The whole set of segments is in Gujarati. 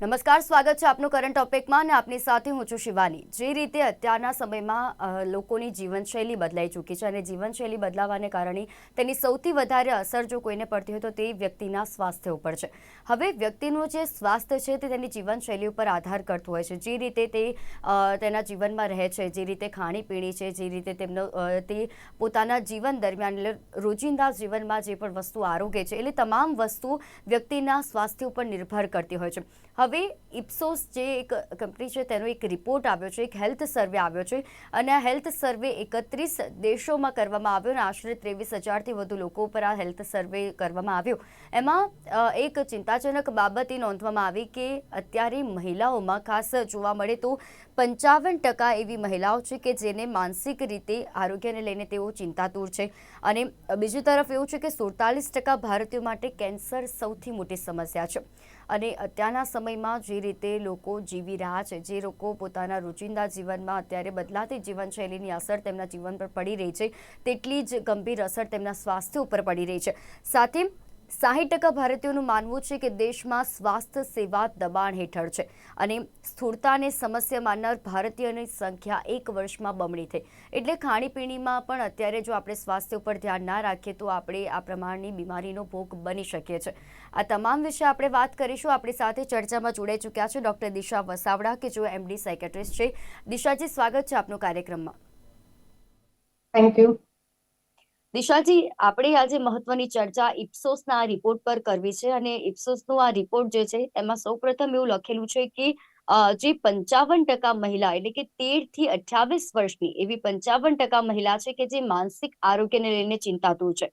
નમસ્કાર, સ્વાગત છે આપનું કરંટ ટોપિકમાં અને આપની સાથે હું છું શિવાની. જે રીતે અત્યારના સમયમાં લોકોની જીવનશૈલી બદલાઈ ચૂકી છે અને જીવનશૈલી બદલાવાને કારણે તેની સૌથી વધારે અસર જો કોઈને પડતી હોય તો તે વ્યક્તિના સ્વાસ્થ્ય ઉપર છે. હવે વ્યક્તિનું જે સ્વાસ્થ્ય છે તે તેની જીવનશૈલી ઉપર આધાર કરતું હોય છે. જે રીતે તે તેના જીવનમાં રહે છે, જે રીતે ખાણીપીણી છે, જે રીતે તેમનો તે પોતાના જીવન દરમિયાન એટલે રોજિંદા જીવનમાં જે પણ વસ્તુ આરોગ્ય છે, એટલે તમામ વસ્તુ વ્યક્તિના સ્વાસ્થ્ય ઉપર નિર્ભર કરતી હોય છે. હવે ઇપ્સોસ જે એક કંપની છે, તેનો એક રિપોર્ટ આવ્યો છે, એક હેલ્થ સર્વે આવ્યો છે અને આ હેલ્થ સર્વે એકત્રીસ દેશોમાં કરવામાં આવ્યો અને આશરે ત્રેવીસ હજારથી વધુ લોકો ઉપર આ હેલ્થ સર્વે કરવામાં આવ્યો. એમાં એક ચિંતાજનક બાબત એ નોંધવામાં આવી કે અત્યારે મહિલાઓમાં ખાસ જોવા મળે તો પંચાવન ટકા એવી મહિલાઓ છે કે જેને માનસિક રીતે આરોગ્યને લઈને તેઓ ચિંતાતુર છે. અને બીજી તરફ એવું છે કે સુડતાલીસ ટકા ભારતીયો માટે કેન્સર સૌથી મોટી સમસ્યા છે. અને અત્યારના સમયમાં જે રીતે લોકો જીવી રહ્યા છે, જે લોકો પોતાના રોજિંદા જીવનમાં અત્યારે બદલાતી જીવનશૈલીની અસર તેમના જીવન પર પડી રહી છે, તેટલી જ ગંભીર અસર તેમના સ્વાસ્થ્ય ઉપર પડી રહી છે. સાથે સાહીઠ ટકા ભારતીયોનું માનવું છે કે દેશમાં સ્વાસ્થ્ય સેવા દબાણ હેઠળ છે અને સ્થૂળતાને સમસ્યા માનનાર ભારતીયોની સંખ્યા એક વર્ષમાં બમણી થઈ. એટલે ખાણીપીણીમાં પણ અત્યારે જો આપણે સ્વાસ્થ્ય ઉપર ધ્યાન ના રાખીએ તો આપણે આ પ્રમાણની બીમારીનો ભોગ બની શકીએ છીએ. આ તમામ વિશે આપણે વાત કરીશું. આપણી સાથે ચર્ચામાં જોડાઈ ચૂક્યા છે ડૉક્ટર દિશા વસાવડા, કે જો એમડી સાયકેટ્રિસ્ટ છે. દિશાજી, સ્વાગત છે આપનું કાર્યક્રમમાં. થેન્ક યુ દિશાજી, આપણે આજે મહત્વની ચર્ચા ઇપ્સોસના રિપોર્ટ પર કરવી છે અને ઇપ્સોસનો આ રિપોર્ટ જે છે, એમાં સૌપ્રથમ એવું લખેલું છે કે જે પંચાવન ટકા મહિલા એટલે કે તેરથી અઠ્યાવીસ વર્ષની એવી પંચાવન ટકા મહિલા છે કે જે માનસિક આરોગ્યને લઈને ચિંતાતુર છે.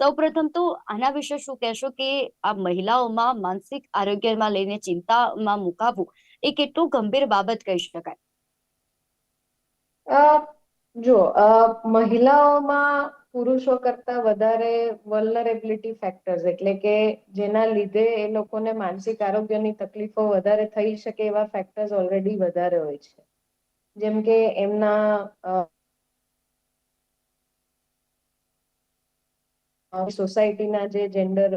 સૌપ્રથમ તો આના વિશે શું કહેશો કે આ મહિલાઓમાં માનસિક આરોગ્યમાં લઈને ચિંતામાં મુકાવવું એ કેટલું ગંભીર બાબત કહી શકાય? જો મહિલાઓમાં પુરુષો કરતા વધારે વલનરેબિલિટી ફેક્ટર્સ એટલે કે જેના લીધે એ લોકોને માનસિક આરોગ્યની તકલીફો વધારે થઈ શકે એવા ફેક્ટર્સ ઓલરેડી વધારે હોય છે. જેમ કે એમના સોસાયટીના જે જેન્ડર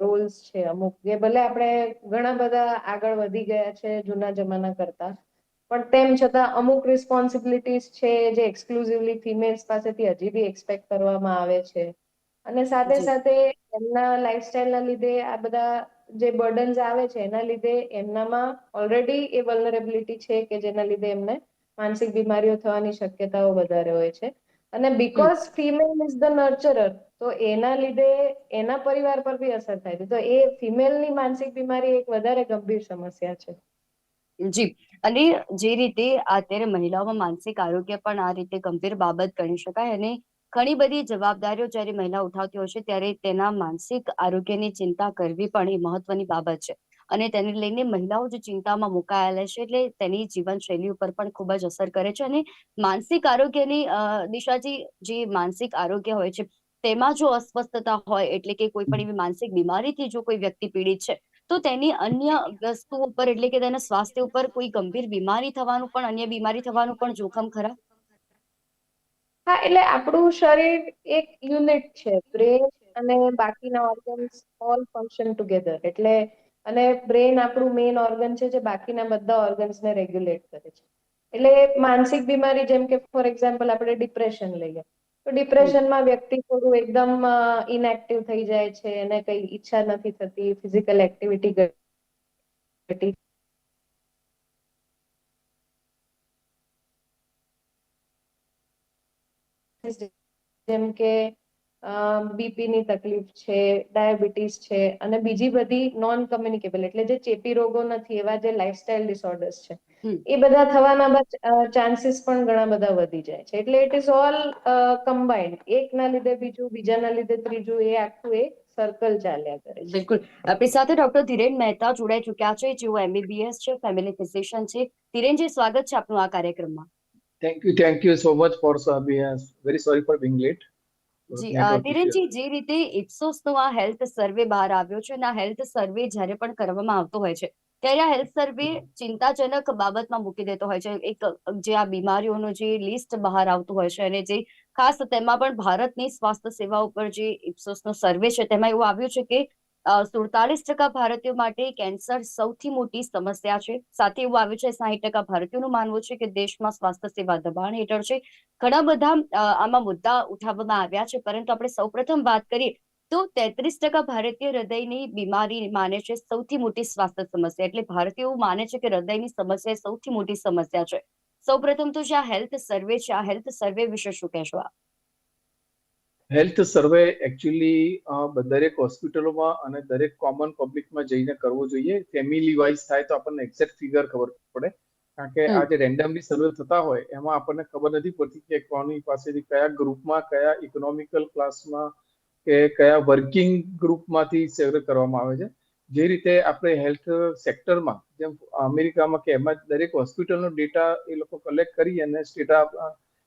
રોલ્સ છે અમુક જે ભલે આપણે ઘણા બધા આગળ વધી ગયા છે જૂના જમાના કરતા પણ તેમ છતાં અમુક રિસ્પોન્સિબિલિટીઝ છે જે એક્સક્લુઝિવલી ફિમેલ્સ પાસેથી હજી બી એક્સપેક્ટ કરવામાં આવે છે. અને સાથે સાથે એમના લાઈફસ્ટાઈલના લીધે આ બધા જે બર્ડન્સ આવે છે એના લીધે એમનામાં ઓલરેડી એ વલનરેબિલિટી છે કે જેના લીધે એમને માનસિક બીમારીઓ થવાની શક્યતાઓ વધારે હોય છે. અને because female is the nurturer તો એના લીધે એના પરિવાર પર બી અસર થાય છે. તો એ ફિમેલની માનસિક બીમારી એક વધારે ગંભીર સમસ્યા છે. જી. અને જે રીતે અત્યારે મહિલાઓમાં માનસિક આરોગ્ય પણ આ રીતે ગંભીર બાબત ગણી શકાય અને ઘણી બધી જવાબદારીઓ જ્યારે મહિલા ઉઠાવતી હોય છે ત્યારે તેના માનસિક આરોગ્યની ચિંતા કરવી પણ એ મહત્વની બાબત છે. અને તેને લઈને મહિલાઓ જે ચિંતામાં મુકાયેલા છે એટલે તેની જીવનશૈલી ઉપર પણ ખૂબ જ અસર કરે છે અને માનસિક આરોગ્યની દિશાજી જે માનસિક આરોગ્ય હોય છે તેમાં જો અસ્વસ્થતા હોય એટલે કે કોઈ પણ એવી માનસિક બીમારીથી જો કોઈ વ્યક્તિ પીડિત છે તો તેની અન્ય વસ્તુ ઉપર એટલે કે તેના સ્વાસ્થ્ય ઉપર કોઈ ગંભીર બીમારી થવાનું પણ, અન્ય બીમારી થવાનું પણ જોખમ ખરા? હા, એટલે આપણું શરીર એક યુનિટ છે. બ્રેન અને બાકીના ઓર્ગન્સ ઓલ ફંક્શન ટુગેધર એટલે, અને બ્રેન આપણું મેઇન ઓર્ગન છે જે બાકીના બધા ઓર્ગન્સને રેગ્યુલેટ કરે છે. એટલે માનસિક બીમારી જેમ કે ફોર એક્ઝામ્પલ આપણે ડિપ્રેશન લઈએ. તો ડિપ્રેશનમાં વ્યક્તિ થોડું એકદમ ઇનએક્ટિવ થઈ જાય છે એને કઈ ઈચ્છા નથી થતી ફિઝિકલ એક્ટિવિટી ઘટી જેમ કે બીપી ની તકલીફ છે ડાયાબિટીસ છે અને બીજી બધી નોન કમ્યુનિકેબલ એટલે જે ચેપી રોગો નથી એવા જે લાઇફસ્ટાઇલ ડિસઓર્ડર્સ છે એ બધા થવાના ચાન્સીસ પણ ઘણા બધા વધી જાય છે. એટલે ઇટ ઇઝ ઓલ કમ્બાઇન્ડ એક ના લીધે બીજું બીજાના લીધે ત્રીજું એ આખું એ સર્કલ ચાલ્યા કરે છે. બિલકુલ. આપણી સાથે ડોક્ટર ધીરેન મહેતા જોડાઈ ચુક્યા છે જેઓ એમબીબીએસ છે ફેમિલી ફિઝિશિયન છે. ધીરેનજી સ્વાગત છે આપનું આ કાર્યક્રમમાં. Thank you thank you so much for very sorry for being late. જી ધીરેનજી જે રીતે ઇપ્સોસનો આ હેલ્થ સર્વે બહાર આવ્યો છે અને આ હેલ્થ સર્વે જ્યારે પણ કરવામાં આવતો હોય છે ત્યારે આ હેલ્થ સર્વે ચિંતાજનક બાબતમાં મૂકી દેતો હોય છે. એક જે આ બીમારીઓનું જે લિસ્ટ બહાર આવતું હોય છે અને જે ખાસ તેમાં પણ ભારતની સ્વાસ્થ્ય સેવા ઉપર જે ઇપ્સોસનો સર્વે છે તેમાં એવું આવ્યું છે કે સુડતાલીસ ટકા ભારતીયો માટે કેન્સર સૌથી મોટી સમસ્યા છે. સાથે એવું આવ્યું છે, સાહીઠ ટકા ભારતીયોનું માનવું છે કે દેશમાં સ્વાસ્થ્ય સેવા દબાણ હેઠળ છે. ઘણા બધા આમાં મુદ્દા ઉઠાવવામાં આવ્યા છે, પરંતુ આપણે સૌપ્રથમ વાત કરીએ તો તેત્રીસ ટકા ભારતીય હૃદયની બીમારી માને છે સૌથી મોટી સ્વાસ્થ્ય સમસ્યા. એટલે ભારતીયો માને છે કે હૃદયની સમસ્યા સૌથી મોટી સમસ્યા છે. સૌપ્રથમ તો જે આ હેલ્થ સર્વે છે, આ હેલ્થ સર્વે વિશે શું કહેશો આપ? હેલ્થ સર્વે એકચ્યુઅલી દરેક હોસ્પિટલોમાં અને દરેક કોમન પબ્લિકમાં જઈને કરવો જોઈએ. ફેમિલી વાઇઝ થાય તો આપણને એક્ઝેક્ટ ફિગર ખબર પડે. કારણ કે આ જે રેન્ડમલી સર્વે થતા હોય એમાં આપણને ખબર નથી પડતી કે કોની પાસેથી કયા ગ્રુપમાં કયા ઇકોનોમિકલ ક્લાસમાં કે કયા વર્કિંગ ગ્રુપમાંથી સર્વે કરવામાં આવે છે. જે રીતે આપણે હેલ્થ સેક્ટરમાં જેમ અમેરિકામાં કે એમાં દરેક હોસ્પિટલનો ડેટા એ લોકો કલેક્ટ કરી અને ડેટા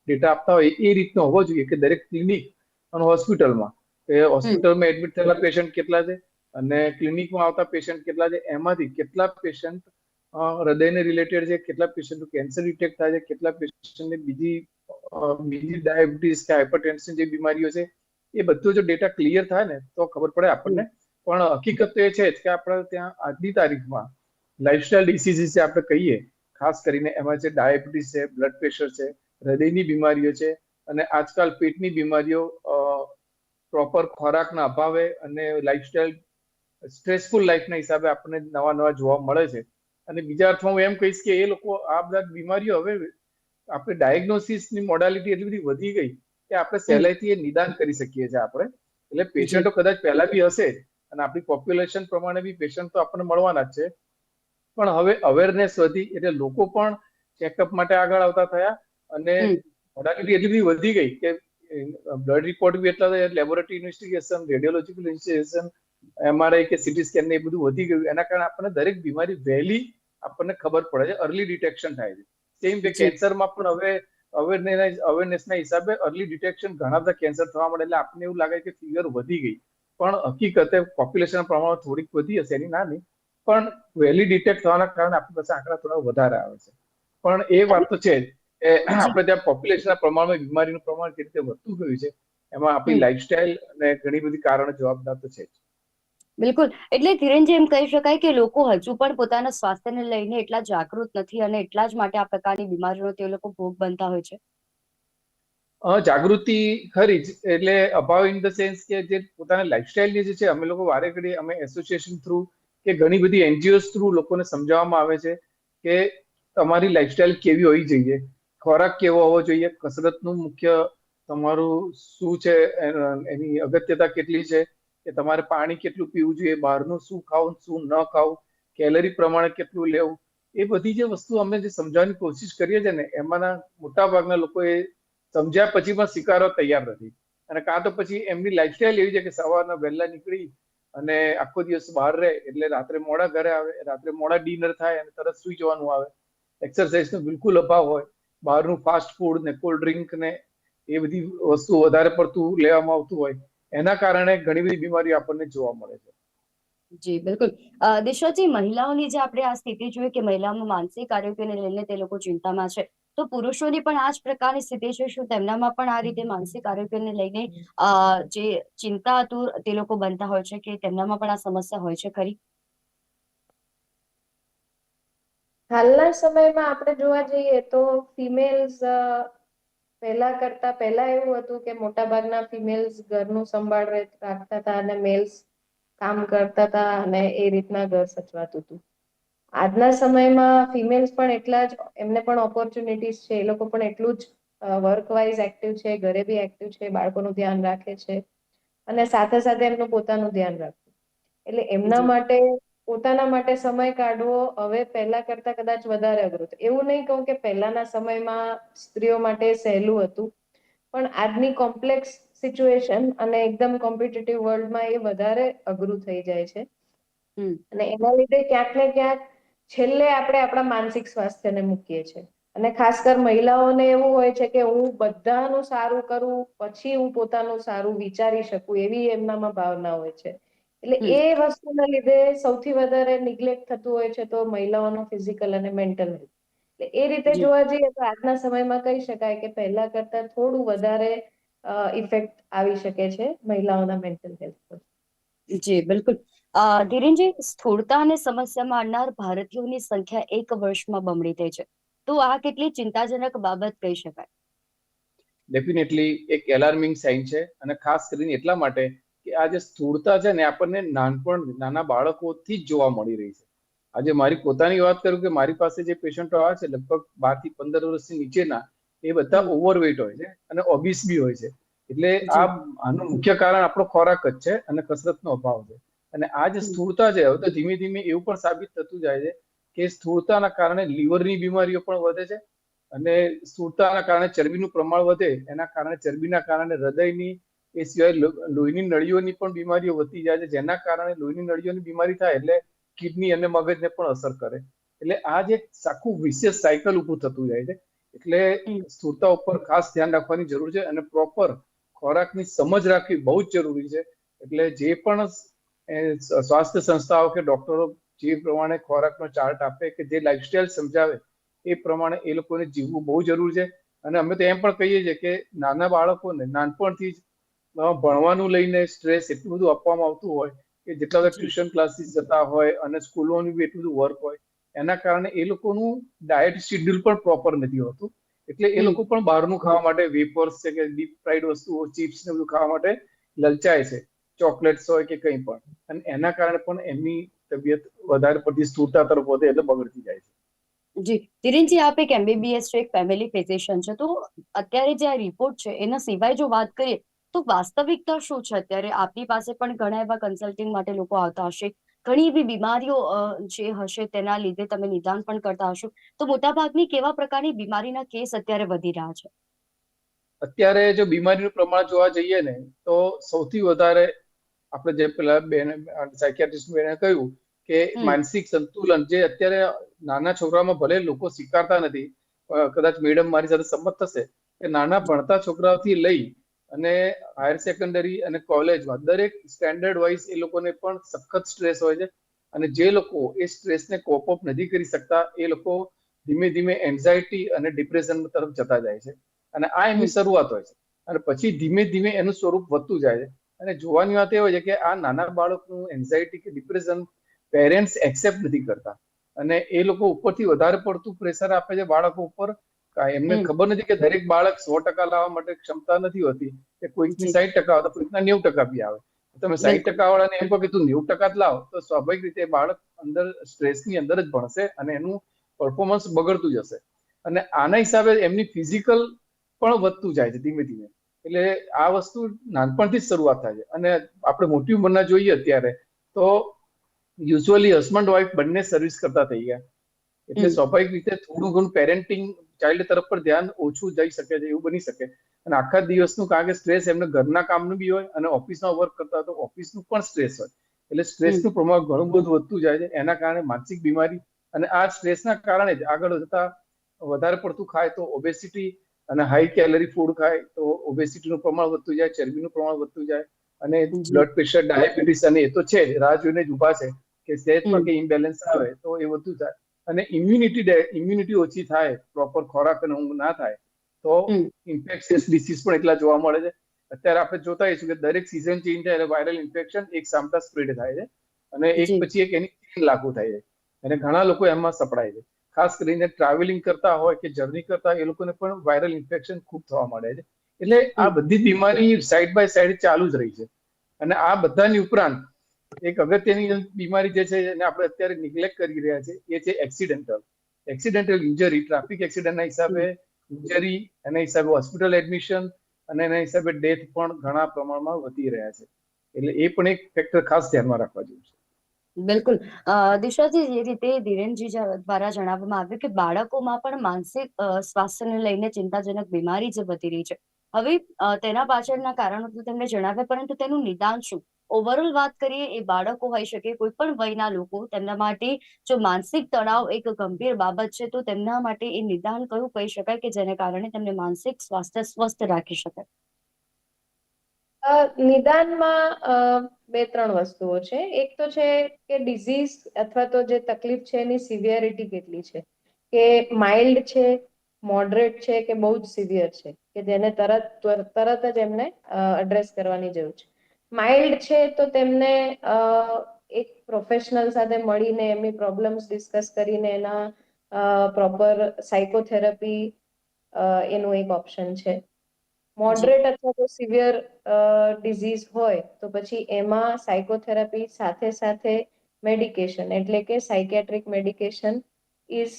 ડેટા આપતા હોય એ રીતનો હોવો જોઈએ કે દરેક ક્લિનિક અને હોસ્પિટલમાં. કે હોસ્પિટલમાં એડમિટ થયેલા પેશન્ટ કેટલા છે અને ક્લિનિકમાં આવતા પેશન્ટ કેટલા છે? એમાંથી કેટલા પેશન્ટ હૃદયને રિલેટેડ છે? કેટલા પેશન્ટનું કેન્સર ડિટેક્ટ થાય છે? કેટલા પેશન્ટને બીજી બીજી ડાયાબિટીસ કે હાઇપરટેન્શન જે બીમારીઓ છે, એ બધું જો ડેટા ક્લિયર થાય ને, તો ખબર પડે આપણને. પણ હકીકત તો એ છે જ કે આપણે ત્યાં આજની તારીખમાં લાઇફસ્ટાઇલ ડિસીઝીસ આપણે કહીએ, ખાસ કરીને એમાં છે ડાયાબિટીસ છે બ્લડ પ્રેશર છે, હૃદયની બીમારીઓ છે અને આજકાલ પેટની બીમારીઓ પ્રોપર ખોરાકના અભાવે અને લાઇફસ્ટાઇલ સ્ટ્રેસફુલ લાઈફના હિસાબે આપણને નવા નવા જોવા મળે છે. અને બીજા અર્થમાં હું એમ કહીશ કે એ લોકો આ બધા બીમારીઓ હવે આપણે ડાયગ્નોસિસની મોડાલિટી એટલી બધી વધી ગઈ કે આપણે સહેલાઈથી એ નિદાન કરી શકીએ છીએ આપણે. એટલે પેશન્ટો કદાચ પહેલા બી હશે અને આપણી પોપ્યુલેશન પ્રમાણે બી પેશન્ટ તો આપણને મળવાના જ છે. પણ હવે અવેરનેસ વધી એટલે લોકો પણ ચેકઅપ માટે આગળ આવતા થયા અને હમ. મોડાલિટી એટલી બધી વધી ગઈ કે બ્લડ રિપોર્ટ બી એટલા laboratory investigation radiological investigation MRI કે સિટી સ્કેન ને એ બધું વધી ગયું. એના કારણે આપણને દરેક બીમારી વહેલી આપણને ખબર પડે છે અર્લી ડિટેક્શન થાય છે. સેમ કે કેન્સરમાં પણ હવે અવેરનેસ અવેરનેસના હિસાબે અર્લી ડિટેક્શન ઘણા બધા કેન્સર થવા મળે એટલે આપણને એવું લાગે કે ફિગર વધી ગઈ. પણ હકીકતે પોપ્યુલેશન પ્રમાણ થોડીક વધી હશે એની ના નહીં પણ વહેલી ડિટેક્ટ થવાના કારણે આપણી પાસે આંકડા થોડા વધારે આવે છે. પણ એ વાત તો છે જ. કે આપણે ત્યાં પોપ્યુલેશનના પ્રમાણમાં બીમારીનું પ્રમાણ કેવી રીતે વધતું ગયું છે એમાં આપણી. લાઈફસ્ટાઈલ અને ઘણી બધી કારણો જવાબદાર તો છે જ. બિલકુલ. એટલે કિરણજી એમ કહી શકાય કે લોકો હજુ પણ પોતાના સ્વાસ્થ્યને લઈને એટલા જાગૃત નથી અને એટલા જ માટે આ પ્રકારની બીમારીનો તે લોકો ભોગ બનતા હોય છે. જાગૃતિ ખરી જ. એટલે અભાવ ઇન ધ સેન્સ કે જે પોતાના લાઈફસ્ટાઈલની જે છે અમે લોકો વારે ઘડી અમે એસોસિએશન થ્રુ કે ઘણી બધી એનજીઓસ થ્રુ લોકોને સમજાવવામાં આવે છે કે તમારી લાઈફસ્ટાઈલ કેવી હોવી જોઈએ. ખોરાક કેવો હોવો જોઈએ, કસરતનું મુખ્ય તમારું શું છે એની અગત્યતા કેટલી છે, કે તમારે પાણી કેટલું પીવું જોઈએ, બહારનું શું ખાવું, શું ન ખાવું, કેલરી પ્રમાણે કેટલું લેવું, એ બધી જે વસ્તુ અમે જે સમજાવવાની કોશિશ કરીએ છીએ ને, એમાંના મોટા ભાગના લોકો એ સમજ્યા પછી પણ સ્વીકારવા તૈયાર નથી. અને કાં તો પછી એમની લાઈફસ્ટાઈલ એવી છે કે સવારના વહેલા નીકળી અને આખો દિવસ બહાર રહે, એટલે રાત્રે મોડા ઘરે આવે, રાત્રે મોડા ડિનર થાય અને તરત સુઈ જવાનું આવે. એક્સરસાઇઝનો બિલકુલ અભાવ હોય. બહારનું ફાસ્ટ ફૂડ ને કોલ્ડ ડ્રિંક ને એ બધી વસ્તુ વધારે પડતું લેવામાં આવતું હોય, એના કારણે ઘણી બધી બીમારીઓ આપણને જોવા મળે છે. જી, બિલકુલ. દિશાજી મહિલાઓની જે આપણે આ સ્થિતિ જોઈએ કે મહિલાઓમાં માનસિક આરોગ્યને લઈને તે લોકો ચિંતામાં છે, તો પુરુષોની પણ આ જ પ્રકારની સ્થિતિ છે, શું તેમનામાં પણ આ રીતે માનસિક આરોગ્યને લઈને જે ચિંતા હતું તે લોકો બનતા હોય છે કે તેમનામાં પણ આ સમસ્યા હોય છે ખરી? હાલના સમયમાં આપણે જોવા જઈએ તો ફિમેલ્સ પહેલા કરતા પહેલા એવું હતું કે મોટા ભાગના ફિમેલ્સ ઘરનું સંભાળ રાખતા હતા અને મેલ્સ કામ કરતા હતા અને એ રીતના ઘર સચવાતું હતું. આજના સમયમાં ફિમેલ્સ પણ એટલા જ એમને પણ ઓપોર્ચ્યુનિટીઝ છે એ લોકો પણ એટલું જ વર્ક વાઇઝ એક્ટિવ છે ઘરે બી એક્ટિવ છે બાળકોનું ધ્યાન રાખે છે અને સાથે સાથે એમનું પોતાનું ધ્યાન રાખવું એટલે એમના માટે પોતાના માટે સમય કાઢવો હવે પહેલા કરતા કદાચ વધારે અઘરું એવું નહીં કહું કે પહેલાના સમયમાં સ્ત્રીઓ માટે સહેલું હતું પણ આજની કોમ્પ્લેક્સ સિચ્યુએશન અને એકદમ કોમ્પિટિટિવ વર્લ્ડમાં એ વધારે અઘરું થઈ જાય છે. અને એના લીધે ક્યાંક ને ક્યાંક છેલ્લે આપણે આપણા માનસિક સ્વાસ્થ્યને મૂકીએ છીએ. અને ખાસ કર મહિલાઓને એવું હોય છે કે હું બધાનું સારું કરું પછી હું પોતાનું સારું વિચારી શકું એવી એમનામાં ભાવના હોય છે. એટલે એ વસ્તુના લીધે સૌથી વધારે નિગ્લેક્ટ થતું હોય છે તો મહિલાઓનો ફિઝિકલ અને મેન્ટલ હેલ્થ એટલે એ રીતે જોવા જઈએ તો આજના સમયમાં કહી શકાય કે પહેલા કરતા થોડું વધારે ઇફેક્ટ આવી શકે છે મહિલાઓના મેન્ટલ હેલ્થ પર. જી બિલકુલ. અ, ધીરેનજી સ્થૂળતા અને સમસ્યામાં આવનાર ભારતીયોની સંખ્યા એક વર્ષમાં બમણી થઈ છે. તો આ કેટલી ચિંતાજનક બાબત કહી શકાય? ડેફિનેટલી એક એલાર્મિંગ સાઇન છે અને ખાસ કરીને એટલા માટે કે આ જે સ્થૂળતા છે ને આપણને નાનપણ નાના બાળકોથી જ જોવા મળી રહી છે. આજે મારી પોતાની વાત કરું કે મારી પાસે જે પેશન્ટો આવે છે લગભગ બારથી પંદર વર્ષથી નીચેના એ બધા. ઓવરવેટ હોય છે અને ઓબીસ બી હોય છે. એટલે આ આનું મુખ્ય કારણ આપણો ખોરાક જ છે અને કસરતનો અભાવ છે. અને આ જે સ્થૂળતા છે હવે તો ધીમે ધીમે એવું પણ સાબિત થતું જાય છે કે સ્થૂળતાના કારણે લીવરની બીમારીઓ પણ વધે છે અને સ્થૂળતાના કારણે ચરબીનું પ્રમાણ વધે એના કારણે ચરબીના કારણે હૃદયની એ સિવાય લોહીની નળીઓની પણ બીમારીઓ વધતી જાય છે. જેના કારણે લોહીની નળીઓની બીમારી થાય એટલે કિડની અને મગજને પણ અસર કરે. એટલે આ જે આખું વિશેષ સાયકલ ઊભું થતું જાય છે. એટલે. સ્થૂળતા ઉપર ખાસ ધ્યાન રાખવાની જરૂર છે અને પ્રોપર ખોરાકની સમજ રાખવી બહુ જ જરૂરી છે. એટલે જે પણ એ સ્વાસ્થ્ય સંસ્થાઓ કે ડોક્ટરો જે પ્રમાણે ખોરાકનો ચાર્ટ આપે કે જે લાઈફસ્ટાઈલ સમજાવે એ પ્રમાણે એ લોકોને જીવવું બહુ જરૂરી છે. અને અમે તો એમ પણ કહીએ છીએ કે નાના બાળકોને નાનપણથી જ ભણવાનું લઈને સ્ટ્રેસ એટલું બધું આપવામાં આવતું હોય કે જેટલા બધા ટ્યુશન ક્લાસીસ જતા હોય અને સ્કૂલોનું બી એટલું બધું વર્ક હોય એના કારણે એ લોકોનું ડાયટ શેડ્યુલ પણ પ્રોપર નથી હોતું. એટલે એ લોકો પણ બહારનું ખાવા માટે વેપર્સ છે કે ડીપ ફ્રાઈડ વસ્તુઓ ચિપ્સ ને બધું ખાવા માટે લલચાય છે. ચોકલેટ્સ હોય કે કંઈ પણ. અને એના કારણે પણ એમની તબિયત વધારે પડતી સ્થૂળતા તરફ વધે એટલે બગડતી જાય છે. જી. ધીરેનજી આપ એક એમબીબીએસ છો એક ફેમિલી ફિઝિશિયન છો. તો અત્યારે જે આ રિપોર્ટ છે એના સિવાય જો વાત કરીએ તો વાસ્તવિકતા શું છે? અત્યારે આપની પાસે પણ ઘણા એવા કન્સલ્ટિંગ માટે લોકો આવતા હશે. ઘણી એવી બીમારીઓ જે હશે તેના લીધે તમે નિદાન પણ કરતા હશો. તો મોટાભાગની કેવા પ્રકારની બીમારીના કેસ અત્યારે વધી રહ્યા છે? અત્યારે જો બીમારીનું પ્રમાણ જોવા જઈએ ને તો સૌથી વધારે આપણે જે પેલા બેન સાયકિયાટ્રિસ્ટ બેને કહ્યું કે માનસિક સંતુલન જે અત્યારે નાના છોકરામાં ભલે લોકો સ્વીકારતા નથી કદાચ મેડમ મારી સાથે સંમત થશે કે નાના ભણતા છોકરાઓથી લઈ અને હાયર સેકન્ડરી અને કોલેજમાં દરેક સ્ટેન્ડર્ડ વાઇઝ એ લોકોને પણ સખત સ્ટ્રેસ હોય છે. અને જે લોકો એ સ્ટ્રેસને કોપ અપ નથી કરી શકતા, એ લોકો ધીમે ધીમે એન્ઝાયટી અને ડિપ્રેશન તરફ જતા જાય છે. અને આ એમની શરૂઆત હોય છે. અને પછી ધીમે ધીમે એનું સ્વરૂપ વધતું જાય છે. અને જોવાની વાત એ હોય છે કે આ નાના બાળકનું એન્ઝાયટી કે ડિપ્રેશન પેરેન્ટ્સ એક્સેપ્ટ નથી કરતા. અને એ લોકો ઉપરથી વધારે પડતું પ્રેશર આપે છે બાળકો ઉપર એમને ખબર નથી કે દરેક બાળક સો ટકા લાવવા માટે ક્ષમતા નથી હોતી કે કોઈકની સાઈઠ ટકા આવે તો કોઈકના નેવું ટકા બી આવે. તમે સાઈઠ ટકા વાળાને એમ કહો કે તું નેવું ટકા જ લાવ તો સ્વાભાવિક રીતે બાળક અંદર સ્ટ્રેસની અંદર જ ભણશે અને એનું પરફોર્મન્સ બગડતું જશે. અને આના હિસાબે એમની ફિઝિકલ પણ વધતું જાય છે ધીમે ધીમે. એટલે આ વસ્તુ નાનપણથી જ શરૂઆત થાય છે. અને આપણે મોટી ઉંમરના જોઈએ અત્યારે તો યુઝ્યુઅલી હસબન્ડ વાઈફ બંને સર્વિસ કરતા થઈ ગયા. એટલે સ્વાભાવિક રીતે થોડું ઘણું પેરેન્ટિંગ ચાઇલ્ડ તરફ પર ધ્યાન ઓછું જઈ શકે છે એવું બની શકે. અને આખા દિવસનું કારણ કે સ્ટ્રેસ એમને ઘરના કામનું બી હોય અને ઓફિસમાં વર્ક કરતા હોય તો ઓફિસનું પણ સ્ટ્રેસ હોય. એટલે સ્ટ્રેસનું પ્રમાણ ઘણું બધું વધતું જાય છે એના કારણે માનસિક બીમારી અને આ સ્ટ્રેસના કારણે જ આગળ જતા વધારે પડતું ખાય તો ઓબેસિટી અને હાઈ કેલરી ફૂડ ખાય તો ઓબેસિટીનું પ્રમાણ વધતું જાય ચરબીનું પ્રમાણ વધતું જાય અને. બ્લડ પ્રેશર ડાયાબિટીસ અને એ તો છે રાહ જોઈને જ ઊભા છે કે સહેજ પણ કે ઇમ્બેલેન્સ આવે તો એ વધુ થાય અને ઇમ્યુનિટી ઇમ્યુનિટી ઓછી થાય પ્રોપર ખોરાક અને ઊંઘ ના થાય તો ઇન્ફેક્શિયસ ડિસીઝ પણ એટલા જોવા મળે છે. અત્યારે આપણે જોતા હોઈશું કે દરેક સિઝન ચેન્જ થાય એટલે વાયરલ ઇન્ફેક્શન એક સામતા સ્પ્રેડ થાય છે અને એક પછી એક એની ચેન લાગુ થાય છે. અને ઘણા લોકો એમાં સપડાય છે. ખાસ કરીને ટ્રાવેલિંગ કરતા હોય કે જર્ની કરતા એ લોકોને પણ વાયરલ ઇન્ફેક્શન ખૂબ થવા મળે છે. એટલે આ બધી બીમારી સાઈડ બાય સાઈડ ચાલુ જ રહી છે. અને આ બધાની ઉપરાંત એક અગત્યની બીમારી જે છે એને આપણે અત્યારે નિગ્લેક્ટ કરી રહ્યા છે, એ છે એક્સિડેન્ટલ એક્સિડેન્ટલ ઇન્જરી ટ્રાફિક એક્સિડન્ટના હિસાબે ઇન્જરી એના હિસાબે હોસ્પિટલ એડમિશન અને એના હિસાબે ડેથ પણ ઘણા પ્રમાણમાં વધી રહ્યા છે. એટલે એ પણ એક ફેક્ટર ખાસ ધ્યાનમાં રાખવા છે. બિલકુલ. દિશાજી, જે રીતે ધીરેનજી દ્વારા જણાવવામાં આવ્યું કે બાળકોમાં પણ માનસિક સ્વાસ્થ્યને લઈને ચિંતાજનક બીમારી જે વધી રહી છે. હવે તેના પાછળના કારણો તો તેમણે જણાવ્યા, પરંતુ તેનું નિદાન શું? ઓવરઓલ વાત કરીએ, એ બાળકો હોઈ શકે કોઈ પણ વયના લોકો. તેમના માટે જો માનસિક તણાવ એક ગંભીર બાબત છે, તો તેમના માટે એ નિદાન કયું કહી શકાય કે જેને કારણે તેમને માનસિક સ્વાસ્થ્ય સ્વસ્થ રાખી શકાય? નિદાનમાં બે, ત્રણ વસ્તુઓ છે. એક તો છે કે ડિઝીઝ અથવા તો જે તકલીફ છે એની સિવિયરિટી કેટલી છે? કે માઇલ્ડ છે, મોડરેટ છે કે બહુ જ સિવિયર છે? કે જેને તરત તરત જ એમને એડ્રેસ કરવાની જરૂર છે. માઇલ્ડ છે તો તેમને એક પ્રોફેશનલ સાથે મળીને એમની પ્રોબ્લેમ્સ ડિસ્કસ કરીને એના પ્રોપર સાયકોથેરાપી એનું એક ઓપ્શન છે. મોડરેટ અથવા તો સિવિયર ડિઝીઝ હોય તો પછી એમાં સાયકોથેરાપી સાથે સાથે મેડિકેશન એટલે કે psychiatric medication is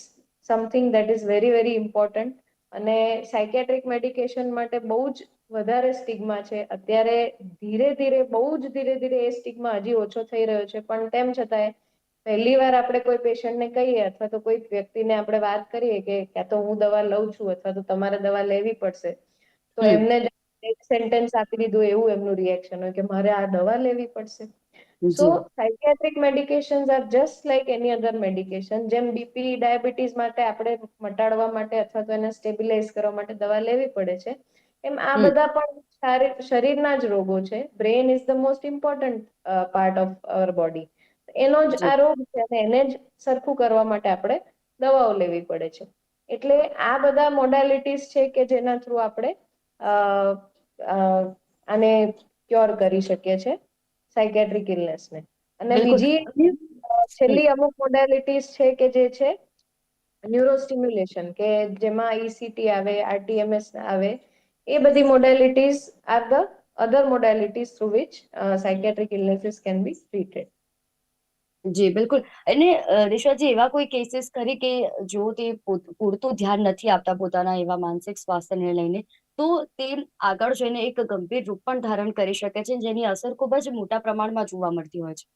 something that is very very important અને સાયકેટ્રિક મેડિકેશન માટે બહુ જ વધારે સ્ટિગ્મા છે. અત્યારે ધીરે ધીરે બહુ જ ધીરે ધીરે એ સ્ટિગ્મા હજી ઓછો થઈ રહ્યો છે. પણ તેમ છતાંય પહેલી વાર આપણે કોઈ પેશન્ટને કહીએ અથવા તો કોઈ વ્યક્તિને આપણે વાત કરીએ કે ક્યાં તો હું દવા લઉં છું અથવા તો તમારે દવા લેવી પડશે. તો એમને એક સેન્ટેન્સ આપી દીધું એવું એમનું રિએક્શન હોય કે મારે આ દવા લેવી પડશે. So psychiatric medication medications are just like any other medication જેમ બીપી ડાયાબિટીસ માટે આપણે મટાડવા માટે અથવા તો એને સ્ટેબિલાઇઝ કરવા માટે દવા લેવી પડે છે. એમ આ બધા પણ શરીરના જ રોગો છે. Brain is the most important part of our body એનો જ આ રોગ છે અને એને જ સરખું કરવા માટે આપણે દવાઓ લેવી પડે છે. એટલે આ બધા મોડેલિટીસ છે કે જેના થ્રુ આપણે આને ક્યોર કરી શકીએ છે સાયકેટ્રિક ઇલનેસને અને બીજી છેલ્લી અમુક મોડેલિટીસ છે કે જે છે ન્યુરોસ્ટિમ્યુલેશન કે જેમાં ઈસીટી આવે આરટીએમએસ આવે એ બધી modalities are the other modalities through which psychiatric illnesses can be treated જી બિલકુલ. અને રિશાજી એવા કોઈ કેસીસ ખરી કે જો તે પૂરતું ધ્યાન નથી આપતા પોતાના એવા માનસિક સ્વાસ્થ્યને લઈને તો તે આગળ જઈને એક ગંભીર રૂપ પણ ધારણ કરી શકે છે જેની અસર ખૂબ જ મોટા પ્રમાણમાં જોવા મળતી હોય છે.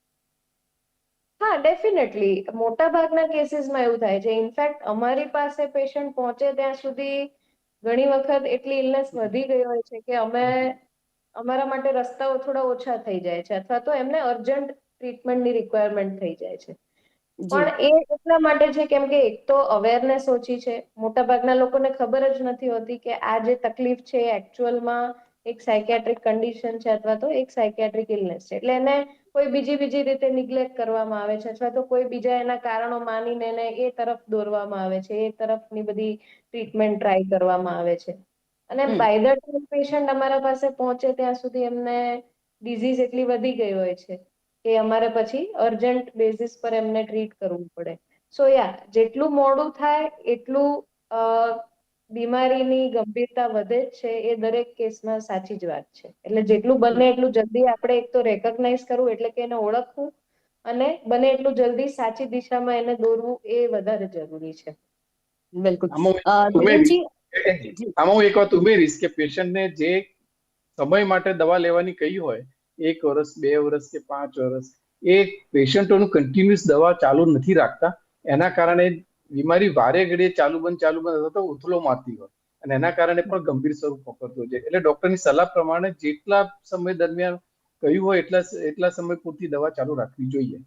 હા ડેફિનેટલી મોટા ભાગના કેસીસમાં એવું થાય છે. ઇનફેક્ટ અમારી પાસે પેશન્ટ પહોંચે ત્યાં સુધી ઘણી વખત એટલી ઇલનેસ વધી ગઈ હોય છે કે અમે અમારા માટે રસ્તાઓ થોડા ઓછા થઈ જાય છે અથવા તો એમને અર્જન્ટ ટ્રીટમેન્ટની રિક્વાયરમેન્ટ થઈ જાય છે. પણ એ એટલા માટે છે કેમ કે એક તો અવેરનેસ ઓછી છે. મોટા ભાગના લોકોને ખબર જ નથી હોતી કે આ જે તકલીફ છે એ એકચ્યુઅલમાં એક સાયકેટ્રિક કન્ડિશન છે અથવા તો એક સાયકેટ્રિક ઇલનેસ છે. એટલે એને કોઈ બીજી બીજી રીતે નિગ્લેક્ટ કરવામાં આવે છે અથવા તો કોઈ બીજા એના કારણો માનીને એને એ તરફ દોરવામાં આવે છે એ તરફની બધી ટ્રીટમેન્ટ ટ્રાય કરવામાં આવે છે અને. બાય ધ ટાઈમ પેશન્ટ અમારા પાસે પહોંચે ત્યાં સુધી એમને ડિઝીઝ એટલી વધી ગઈ હોય છે કે અમારે પછી અર્જન્ટ બેઝિસ પર એમને ટ્રીટ કરવું પડે સો યા જેટલું મોડું થાય એટલું અ, બીમારીની ગંભીરતા વધે જ છે એ દરેક કેસમાં સાચી જ વાત છે. એટલે જેટલું બને એટલું જલ્દી આપણે એક તો રેકગ્નાઇઝ કરવું એટલે કે એને ઓળખવું અને બને એટલું જલ્દી સાચી દિશામાં એને દોરવું એ વધારે જરૂરી છે. બિલકુલ. આમાં હું એક વાત ઉમેરીશ. કે પેશન્ટને જે સમય માટે દવા લેવાની કહી હોય એક વર્ષ બે વર્ષ કે પાંચ વર્ષ એ પેશન્ટોનું કન્ટિન્યુઅસ દવા ચાલુ નથી રાખતા. એના કારણે બીમારી વારે ઘડીએ ચાલુ બંધ ચાલુ બંધ અથવા તો ઉથલો મારતી હોય. અને એના કારણે પણ ગંભીર સ્વરૂપ પકડતું હોય છે. એટલે ડોક્ટરની સલાહ પ્રમાણે જેટલા સમય દરમિયાન કહ્યું હોય એટલા એટલા સમય પૂરતી દવા ચાલુ રાખવી જોઈએ.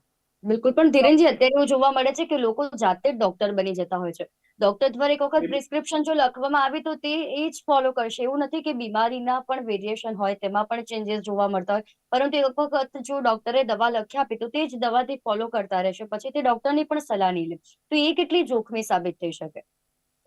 બિલકુલ. પણ ધીરેનજી અત્યારે એવું જોવા મળે છે કે લોકો જાતે જ ડોક્ટર બની જતા હોય છે. ડોક્ટર દ્વારા એક વખત પ્રિસ્ક્રિપ્શન જો લખવામાં આવે તો તે એ જ ફોલો કરશે. એવું નથી કે બીમારીના પણ વેરિએશન હોય તેમાં પણ ચેન્જીસ જોવા મળતા હોય. પરંતુ એક વખત જો ડોક્ટરે દવા લખી આપી તો તે જ દવાથી ફોલો કરતા રહેશે. પછી તે ડોક્ટરની પણ સલાહ નહીં લે. તો એ કેટલી જોખમી સાબિત થઈ શકે?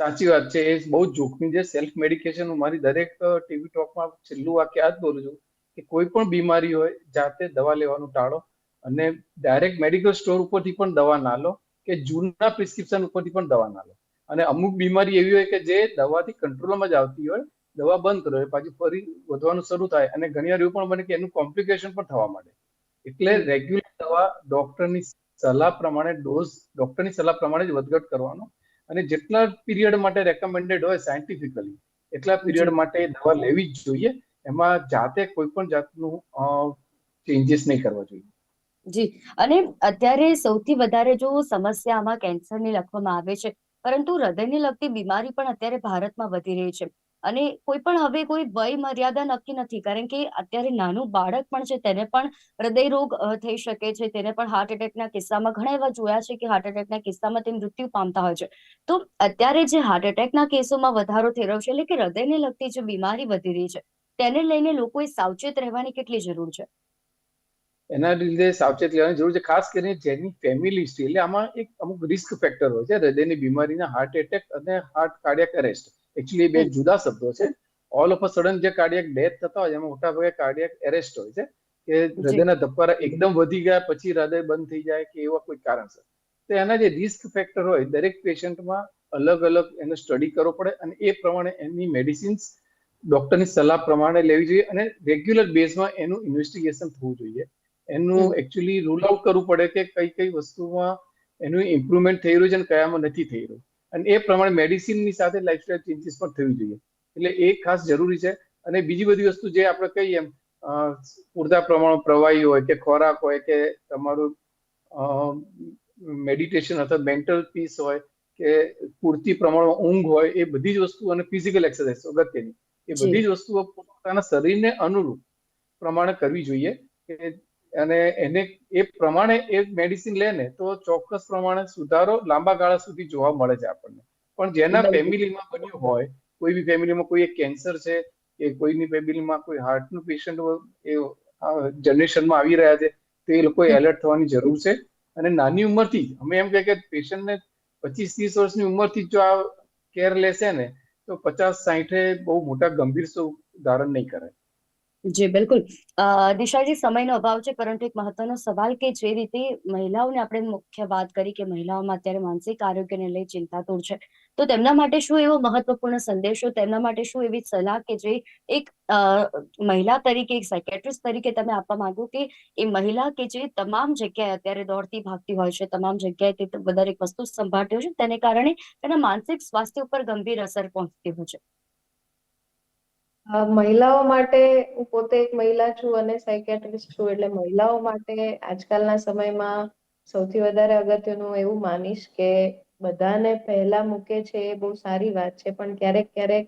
સાચી વાત છે. એ બહુ જોખમી છે. સેલ્ફ મેડિકેશન હું મારી દરેક ટીવી ટોકમાં છેલ્લું વાક્ય આ જ બોલું છું કે કોઈ પણ બીમારી હોય જાતે દવા લેવાનું ટાળો. અને ડાયરેક્ટ મેડિકલ સ્ટોર ઉપરથી પણ દવા ના લો કે જૂના પ્રિસ્ક્રિપ્શન ઉપરથી પણ દવા ના લો અને અમુક બીમારી એવી હોય કે જે દવાથી કંટ્રોલમાં જ આવતી હોય દવા બંધ કરો એ પાછી ફરી વધવાનું શરૂ થાય અને ઘણી વાર એવું પણ બને કે એનું કોમ્પ્લિકેશન પણ થવા માંડે. એટલે રેગ્યુલર દવા ડોક્ટરની સલાહ પ્રમાણે ડોઝ ડોક્ટરની સલાહ પ્રમાણે જ વધઘટ કરવાનો. અને જેટલા પીરિયડ માટે રેકમેન્ડેડ હોય સાયન્ટિફિકલી એટલા પીરિયડ માટે દવા લેવી જ જોઈએ. એમાં જાતે કોઈ પણ જાતનું ચેન્જીસ નહીં કરવા જોઈએ. જી. અને અત્યારે સૌથી વધારે જો સમસ્યા આમાં કેન્સરની લખવામાં આવે છે, પરંતુ હૃદયને લગતી બીમારી પણ અત્યારે ભારતમાં વધી રહી છે. અને કોઈ પણ હવે કોઈ વય મર્યાદા નક્કી નથી, કારણ કે અત્યારે નાનું બાળક પણ છે, તેને પણ હૃદય રોગ થઈ શકે છે. તેને પણ હાર્ટ એટેકના કિસ્સામાં ઘણા એવા જોયા છે કે હાર્ટ એટેકના કિસ્સામાં તે મૃત્યુ પામતા હોય છે. તો અત્યારે જે હાર્ટ એટેકના કેસોમાં વધારો થઈ રહ્યો છે, એટલે કે હૃદયને લગતી જે બીમારી વધી રહી છે, તેને લઈને લોકોએ સાવચેત રહેવાની કેટલી જરૂર છે? એના લીધે સાવચેત લેવાની જરૂર છે. ખાસ કરીને જેની ફેમિલી હિસ્ટ્રી એટલે આમાં એક અમુક રિસ્ક ફેક્ટર હોય છે. હૃદયની બીમારીના હાર્ટ એટેક અને હાર્ટ કાર્ડિયક એરેસ્ટ એકચ્યુઅલી બે જુદા શબ્દો છે. ઓલ ઓફ અ સડન જે કાર્ડિયક ડેથ થતા હોય એમાં મોટા ભાગે કાર્ડિયક એરેસ્ટ હોય છે કે હૃદયના ધબકારા એકદમ વધી ગયા પછી હૃદય બંધ થઈ જાય કે એવા કોઈ કારણસર. તો એના જે રિસ્ક ફેક્ટર હોય દરેક પેશન્ટમાં અલગ અલગ એને સ્ટડી કરવો પડે અને એ પ્રમાણે એની મેડિસિન્સ ડોક્ટરની સલાહ પ્રમાણે લેવી જોઈએ અને રેગ્યુલર બેઝમાં એનું ઇન્વેસ્ટિગેશન થવું જોઈએ. એનું એકચ્યુઅલી રૂલ આઉટ કરવું પડે કે કઈ કઈ વસ્તુમાં એનું ઇમ્પ્રુવમેન્ટ થઈ રહ્યું છે અને કયામાં નથી થઈ રહ્યું. અને એ પ્રમાણે મેડિસિનની સાથે લાઇફસ્ટાઇલ ચેન્જીસ પણ થવી જોઈએ. એટલે એ ખાસ જરૂરી છે. અને બીજી બધી વસ્તુ જે આપણે કહીએ એમ પૂરતા પ્રમાણમાં પ્રવાહી હોય કે ખોરાક હોય કે તમારું મેડિટેશન અથવા મેન્ટલ પીસ હોય કે પૂરતી પ્રમાણમાં ઊંઘ હોય એ બધી જ વસ્તુ અને ફિઝિકલ એક્સરસાઇઝ અગત્યની. એ બધી જ વસ્તુઓ પોતાના શરીરને અનુરૂપ પ્રમાણે કરવી જોઈએ કે અને એને એ પ્રમાણે એ મેડિસિન લે ને તો ચોક્કસ પ્રમાણે સુધારો લાંબા ગાળા સુધી જોવા મળે છે આપણને. પણ જેના ફેમિલીમાં બન્યું હોય કોઈ બી ફેમિલીમાં કોઈ એક કેન્સર છે કે કોઈની ફેમિલીમાં કોઈ હાર્ટનું પેશન્ટ એ જનરેશનમાં આવી રહ્યા છે તો એ લોકોએ એલર્ટ થવાની જરૂર છે. અને નાની ઉંમરથી જ અમે એમ કહે કે પેશન્ટને પચીસ ત્રીસ વર્ષની ઉંમરથી જો આ કેર લેશે ને તો પચાસ સાહીઠે બહુ મોટા ગંભીર સ્વરૂપ ધારણ નહીં કરે જી, બિલકુલ. દિશાજી સમયનો અભાવ છે, પરંતુ એક મહત્વનો સવાલ કે જે રીતે મહિલાઓને આપણે મુખ્ય વાત કરી કે મહિલાઓમાં અત્યારે માનસિક આરોગ્યને લઈ ચિંતાતુર છે, તો તેમના માટે શું એવો મહત્વપૂર્ણ સંદેશો, તેમના માટે શું એવી સલાહ કે જે એક મહિલા તરીકે, એક સાયકેટ્રિસ્ટ તરીકે તમે આપવા માંગો કે એ મહિલા કે જે તમામ જગ્યાએ અત્યારે દોડતી, ભાગતી હોય છે, તમામ જગ્યાએ તે દરેક વસ્તુ સંભાળતી હોય છે, તેને કારણે તેના માનસિક સ્વાસ્થ્ય ઉપર ગંભીર અસર પહોંચતી હોય છે. મહિલાઓ માટે હું પોતે એક મહિલા છું અને સાયકેટ્રિસ્ટ છું, એટલે મહિલાઓ માટે આજકાલના સમયમાં સૌથી વધારે અગત્યનું એવું માનીશ કે બધાને પહેલા મૂકે છે એ બહુ સારી વાત છે, પણ ક્યારેક ક્યારેક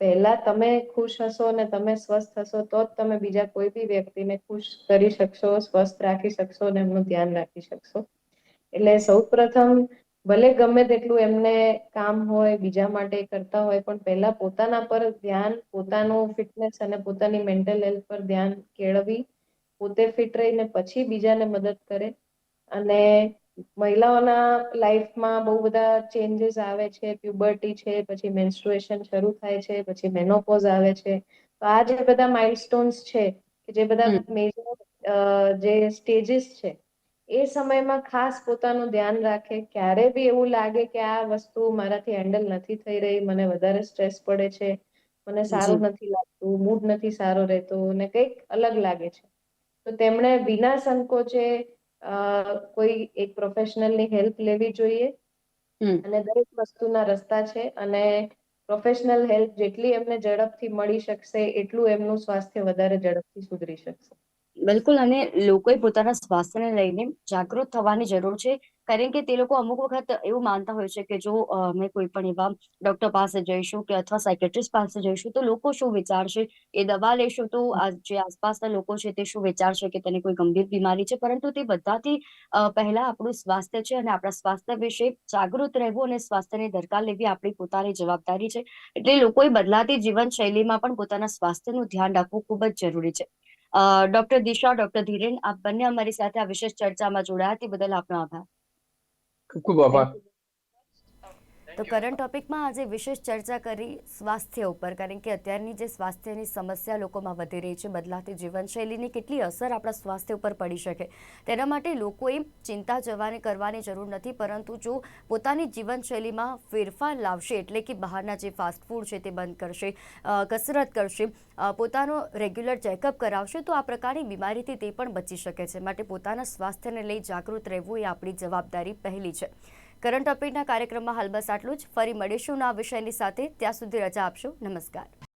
પહેલા તમે ખુશ હશો અને તમે સ્વસ્થ હશો, તો જ તમે બીજા કોઈ બી વ્યક્તિને ખુશ કરી શકશો, સ્વસ્થ રાખી શકશો અને એમનું ધ્યાન રાખી શકશો. એટલે સૌપ્રથમ ભલે ગમે તેટલું એમને કામ હોય બીજા માટે કરતા હોય પણ પહેલા પોતાના પર ધ્યાન પોતાનું ફિટનેસ અને પોતાની મેન્ટલ હેલ્થ પર ધ્યાન કેળવી પોતે ફિટ રહીને પછી બીજાને મદદ કરે. અને મહિલાઓના લાઈફમાં બહુ બધા ચેન્જીસ આવે છે. પ્યુબર્ટી છે પછી મેન્સ્ટ્રુએશન શરૂ થાય છે પછી મેનોપોઝ આવે છે. તો આ જે બધા માઇલસ્ટોન્સ છે કે જે બધા. મેજર જે સ્ટેજીસ છે એ સમયમાં ખાસ પોતાનું ધ્યાન રાખે. ક્યારે બી એવું લાગે કે આ વસ્તુ મારાથી હેન્ડલ નથી થઈ રહી મને વધારે સ્ટ્રેસ પડે છે મને સારું નથી લાગતું મૂડ નથી સારો રહેતો ને કંઈક અલગ લાગે છે. તો તેમણે વિના સંકોચે કોઈ એક પ્રોફેશનલની હેલ્પ લેવી જોઈએ. અને દરેક વસ્તુના રસ્તા છે અને પ્રોફેશનલ હેલ્પ જેટલી એમને ઝડપથી મળી શકશે એટલું એમનું સ્વાસ્થ્ય વધારે ઝડપથી સુધરી શકશે. બિલકુલ, અને લોકોએ પોતાના સ્વાસ્થ્યને લઈને જાગૃત થવાની જરૂર છે. કારણ કે તે લોકો અમુક વખત એવું માનતા હોય છે કે જો અમે કોઈ પણ એવા ડોક્ટર પાસે જઈશું કે અથવા સાયકેટ્રિસ્ટ પાસે જઈશું તો લોકો શું વિચારશે? એ દવા લેશું તો જે આસપાસના લોકો છે તે શું વિચારશે કે તેને કોઈ ગંભીર બીમારી છે? પરંતુ તે બધાથી પહેલા આપણું સ્વાસ્થ્ય છે અને આપણા સ્વાસ્થ્ય વિશે જાગૃત રહેવું અને સ્વાસ્થ્યની દરકાર લેવી આપણી પોતાની જવાબદારી છે. એટલે લોકોએ બદલાતી જીવનશૈલીમાં પણ પોતાના સ્વાસ્થ્યનું ધ્યાન રાખવું ખૂબ જ જરૂરી છે. ડોક્ટર દિશા ડોક્ટર ધીરેન આપ બંને અમારી સાથે આ વિશેષ ચર્ચામાં જોડાયા તે બદલ આપનો આભાર. ખૂબ ખૂબ આભાર. તો કરંટ ટોપિકમાં આજે વિશેષ ચર્ચા કરી સ્વાસ્થ્ય ઉપર, કારણ કે અત્યારની જે સ્વાસ્થ્યની સમસ્યા લોકોમાં વધી રહી છે, બદલાતી જીવનશૈલીની કેટલી અસર આપણા સ્વાસ્થ્ય ઉપર પડી શકે. તેના માટે લોકોએ ચિંતા જવાની કરવાની જરૂર નથી, પરંતુ જો પોતાની જીવનશૈલીમાં ફેરફાર લાવશે, એટલે કે બહારના જે ફાસ્ટફૂડ છે તે બંધ કરશે કસરત કરશે પોતાનો રેગ્યુલર ચેકઅપ કરાવશે, તો આ પ્રકારની બીમારીથી તે પણ બચી શકે છે. માટે પોતાના સ્વાસ્થ્યને લઈ જાગૃત રહેવું એ આપણી જવાબદારી પહેલી છે. કરંટ અપડેટના કાર્યક્રમમાં હાલ બસ આટલું જ. ફરી મળીશું આ વિષયની સાથે. ત્યાં સુધી રજા આપશો. નમસ્કાર.